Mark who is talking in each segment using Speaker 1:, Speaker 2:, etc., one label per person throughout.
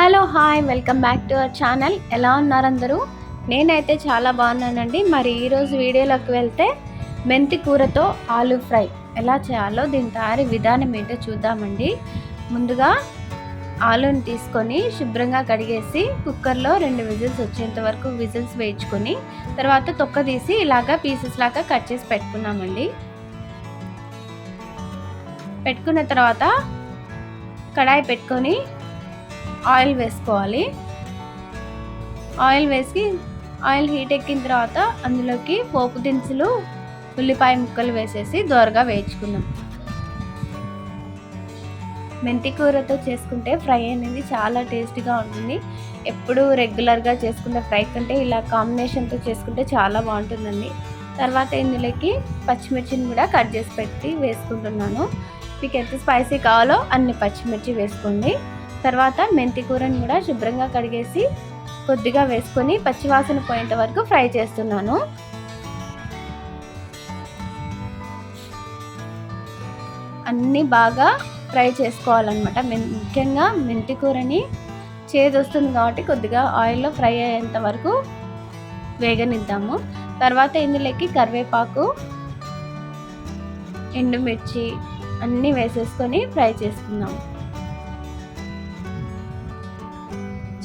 Speaker 1: Hello hi welcome back to our channel. ఎలా ఉన్నారు అందరూ? నేనైతే చాలా బాగున్నానండి. మరి ఈరోజు వీడియోలోకి వెళ్తే మెంతి కూరతో ఆలు ఫ్రై ఎలా చేయాలో దీని తయారీ విధానం ఏంటో చూద్దామండి. ముందుగా ఆలుని తీసుకొని శుభ్రంగా కడిగేసి కుక్కర్లో రెండు విజిల్స్ వచ్చేంత వరకు విజిల్స్ వేయించుకొని తర్వాత తొక్క తీసి ఇలాగా పీసెస్ లాగా కట్ చేసి పెట్టుకున్నామండి. పెట్టుకున్న తర్వాత కడాయి పెట్టుకొని ఆయిల్ వేసుకోవాలి. ఆయిల్ వేసి ఆయిల్ హీట్ ఎక్కిన తర్వాత అందులోకి పోపు దినుసులు ఉల్లిపాయ ముక్కలు వేసేసి దోరగా వేయించుకుందాం. మెంతి కూరతో చేసుకుంటే ఫ్రై అనేది చాలా టేస్టీగా ఉంటుంది. ఎప్పుడు రెగ్యులర్గా చేసుకునే ఫ్రై కంటే ఇలా కాంబినేషన్తో చేసుకుంటే చాలా బాగుంటుందండి. తర్వాత ఇందులోకి పచ్చిమిర్చిని కూడా కట్ చేసి పెట్టి వేసుకుంటున్నాను. మీకు ఎంత స్పైసీ కావాలో అన్ని పచ్చిమిర్చి వేసుకోండి. తర్వాత మెంతి కూరని కూడా శుభ్రంగా కడిగేసి కొద్దిగా వేసుకొని పచ్చివాసన పోయేంత వరకు ఫ్రై చేస్తున్నాను. అన్నీ బాగా ఫ్రై చేసుకోవాలన్నమాట. ముఖ్యంగా మెంతి కూరని చేదు వస్తుంది కాబట్టి కొద్దిగా ఆయిల్లో ఫ్రై అయ్యేంత వరకు వేగనిద్దాము. తర్వాత ఇందులోకి కరివేపాకు ఎండుమిర్చి అన్నీ వేసేసుకొని ఫ్రై చేసుకుందాం.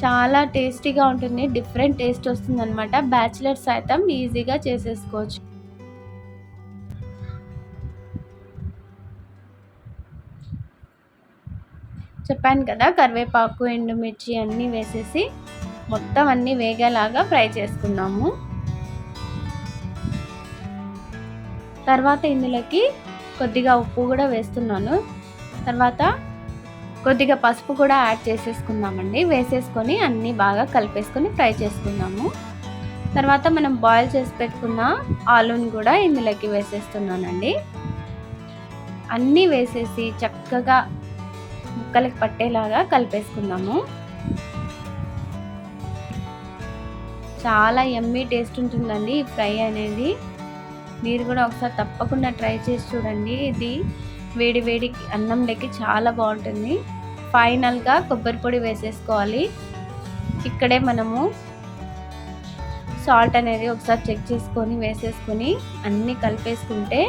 Speaker 1: చాలా టేస్టీగా ఉంటుంది డిఫరెంట్ టేస్ట్ వస్తుంది అనమాట బ్యాచిలర్స్ సైతం ఈజీగా చేసేసుకోవచ్చు. చెప్పాను కదా కరివేపాకు ఎండుమిర్చి అన్నీ వేసేసి మొత్తం అన్నీ వేగేలాగా ఫ్రై చేసుకున్నాము తర్వాత ఇందులోకి కొద్దిగా ఉప్పు కూడా వేస్తున్నాను. తర్వాత కొద్దిగా పసుపు కూడా యాడ్ చేసేసుకుందామండి. వేసేసుకొని అన్నీ బాగా కలిపేసుకొని ఫ్రై చేసుకుందాము. తర్వాత మనం బాయిల్ చేసి పెట్టుకున్న ఆలూని కూడా ఇందులోకి వేసేస్తున్నానండి. అన్నీ వేసేసి చక్కగా ముక్కలకి పట్టేలాగా కలిపేసుకుందాము. చాలా ఎమ్మీ టేస్ట్ ఉంటుందండి ఈ ఫ్రై అనేది. మీరు కూడా ఒకసారి తప్పకుండా ట్రై చేసి చూడండి. ఇది వేడి వేడి అన్నంలోకి చాలా బాగుంటుంది. ఫైనల్గా కొబ్బరి పొడి వేసేసుకోవాలి. ఇక్కడే మనము సాల్ట్ అనేది ఒకసారి చెక్ చేసుకొని వేసేసుకొని అన్నీ కలిపేసుకుంటే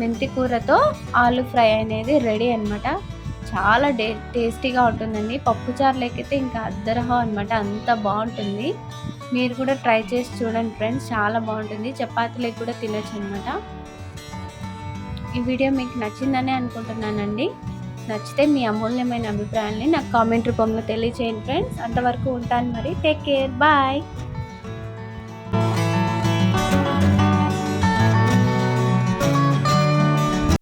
Speaker 1: మెంతి కూరతో ఆలు ఫ్రై అనేది రెడీ అనమాట చాలా డే టేస్టీగా ఉంటుందండి. పప్పుచారులకైతే ఇంకా అద్దరహం అనమాట అంత బాగుంటుంది. మీరు కూడా ట్రై చేసి చూడండి ఫ్రెండ్స్. చాలా బాగుంటుంది. చపాతీలకు కూడా తినచ్చు అనమాట ఈ వీడియో మీకు నచ్చిందని అనుకుంటున్నానండి. నచ్చితే మీ అమూల్యమైన అభిప్రాయాన్ని నాకు కామెంట్ రూపంలో తెలియచేయండి ఫ్రెండ్స్. అంతవరకు ఉంటాను మరి. Take care. బాయ్.